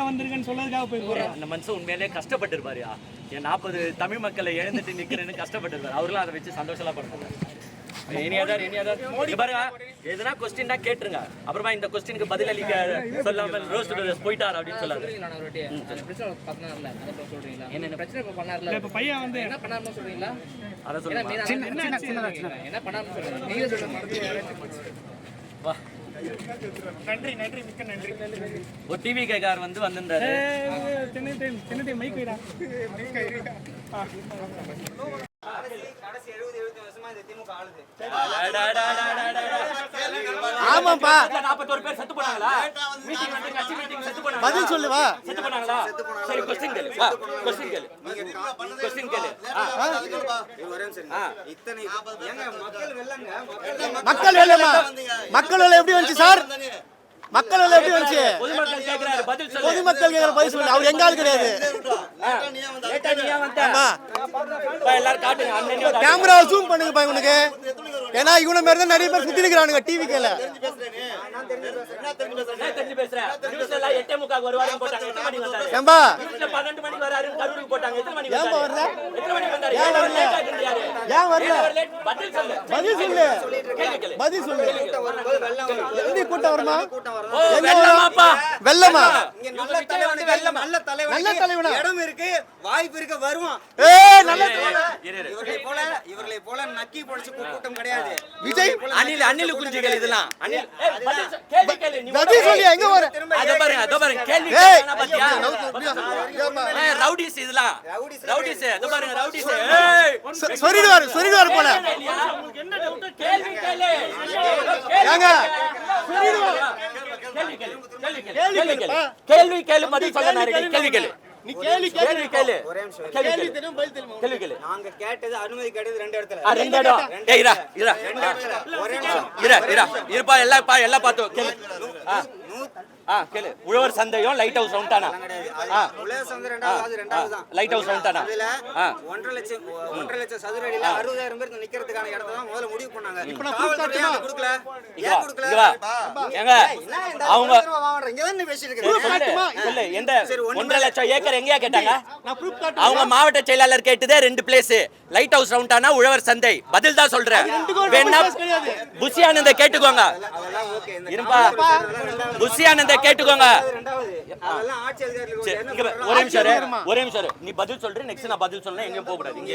உங்ககிட்ட வந்திருக்கேன்னு சொல்லதுக்காக போய் போறேன். அந்த மனுஷன் உண்மையிலேயே கஷ்டப்பட்டிருப்பாரு. என் நாற்பது தமிழ் மக்களை இழந்துட்டு நிக்கிறேன்னு கஷ்டப்பட்டிருப்பாரு. அவர்களும் அதை வச்சு சந்தோஷமா பாருங்க. எதுனா கேட்டுருங்க. அப்புறமா இந்த கொஸ்டினுக்கு பதில் அளிக்க சொல்லாமல் ரோஸ் போயிட்டார் அப்படின்னு சொல்லாது. பையன் வந்து என்ன பண்ணாருன்னு சொல்றீங்களா? அதை ஏன்னா சொல்லுங்க. main அதான் என்ன பண்ணாருன்னு சொல்லுங்க. நீங்களே சொல்லுங்க. நன்றி நன்றி மிக்க நன்றி. ஒரு டிவி கேக்கார் வந்து வந்திருந்தாரு. சின்ன டைம் சின்ன டைம் மைக் வைடா. ஆமாப்பா நாற்பத்தோரு பேர் செத்து போனாங்களா? மீட்டிங் வந்து கட்சி மீட்டிங் செத்து போனாங்களா? பதில் சொல்லுவா. செத்து போனாங்களா? சரி கொஸ்டின் கேளு. வா கொஸ்டின் கேளு. கொஸ்டின் கேளு. ஆ. ஆ. இத்தனை ஏங்க மக்கள் வேலைமா மக்கள் வேலை எப்படி வந்துச்சு சார்? மக்கள் வேலை எப்படி வந்துச்சு? பொதுமக்கள் கேக்குறாரு பதில் சொல்லு. பொதுமக்கள் கேட்கிற பதில் சொல்லு. அவர் எங்க ஆள் கிடையாது. ஆமா. எல்லாரும் காட்டுங்க. கேமரா ஜூம் பண்ணுங்க பா இவனுக்கு. ஏன்னா இவன மாதிரி தான் நிறைய பேர் சுத்தி இருக்கிறானுங்க டிவி கேல ஏம்பா ஏன் வரல? ஏன் வரல? ஏன் வரல? பதில் சொல்லு பதில் சொல்லு. எப்படி கூட்டம் வருமா வெள்ளமா நல்ல தலைவனா? இடம் இருக்கு வாய்ப்பு இருக்கு வருவான் நல்ல. இவர்களை போல இவர்களை போல நக்கி பொழிச்சு கூட்டம் கிடையாது. விஜய்? அணில் அணில் குஞ்சுகள் இதெல்லாம். சொல். கேள்வி கேளு நீ பதில் சொல்லி எங்க வர? அத பாருங்க அத பாருங்க கேள்வி ஏய் கேட்கறானா பாத்தியா? ஏய், ரவுடிஸ் இதெல்லாம். ரவுடிஸ் அத பாருங்க ரவுடிஸ். ஏய். சொல்லிடுவாரு சொல்லிடுவாரு போல. என்ன டவுட் கேள்வி கேளு. ஏங்க? கேள்வி கேளு கேள்வி கேளு. கேள்வி கேளு கேள்வி கேளு பதில் சொல்ல நான். கேள்வி கேளு. நீ கேள்வி கேள்வி கேளு. ஒரே நிமிஷம் கேள்வி கேள்வி கேளு. தெரியும் பதில் தெரியுமா கேள்வி கேளு. நாங்க கேட்டது அனுமதி கேட்டது ரெண்டு இடத்துல. ஆ ரெண்டு இடம். ஏய் இரா இரா ரெண்டு இடத்துல. ஒரே நிமிஷம். இரா இரா இருப்பா எல்லாம் பா எல்லாம் பார்த்தோம் கேளு. ஆ நூ- ஆ கேளு. உழவர் சந்தையும் லைட் ஹவுஸ் உண்டானா கிடையாது. ஆ. அது உலக சந்தை ரெண்டாவது அது ரெண்டாவது தான். லைட் ஹவுஸ் உண்டானா அதுல ஆ. ஒன்றரை லட்சம் ஒன்றரை லட்சம் சதுர அடியில அறுபதாயிரம் பேர் நிக்கிறதுக்கான இடத்த தான் முதல்ல முடிவு பண்ணாங்க. நான் காவல்துறை ஏன் அதை கொடுக்கல? இங்க ஏன் வா கொடுக்கல? இங்க வா. ஏங்க என்ன இந்த அவங்க அவங்க வாங்குற? இங்க தான் பேசிட்டு இருக்கேன் சொல்லு, சொல்லு எந்த ஒன்றரை லட்சம் ஏக்கர் எங்கேயா கேட்டாங்க? நான் ப்ரூஃப் காட்டுறேன் அவங்க மாவட்ட செயலாளர் கேட்டதே ரெண்டு பிளேஸ் லைட் ஹவுஸ் ரவுண்டானா உழவர் சந்தை? பதில் தான் சொல்றேன். வேணா புசி ஆனந்த கேட்டுக்கோங்க. இருப்பா. புசி ஆனந்த கேட்டுக்கோங்க. ஒரே நிமிஷம் ஒரே நிமிஷம். நீ பதில் சொல்ற நெக்ஸ்ட் நான் பதில் சொல்லணும் எங்கேயும் போக கூடாது. இங்க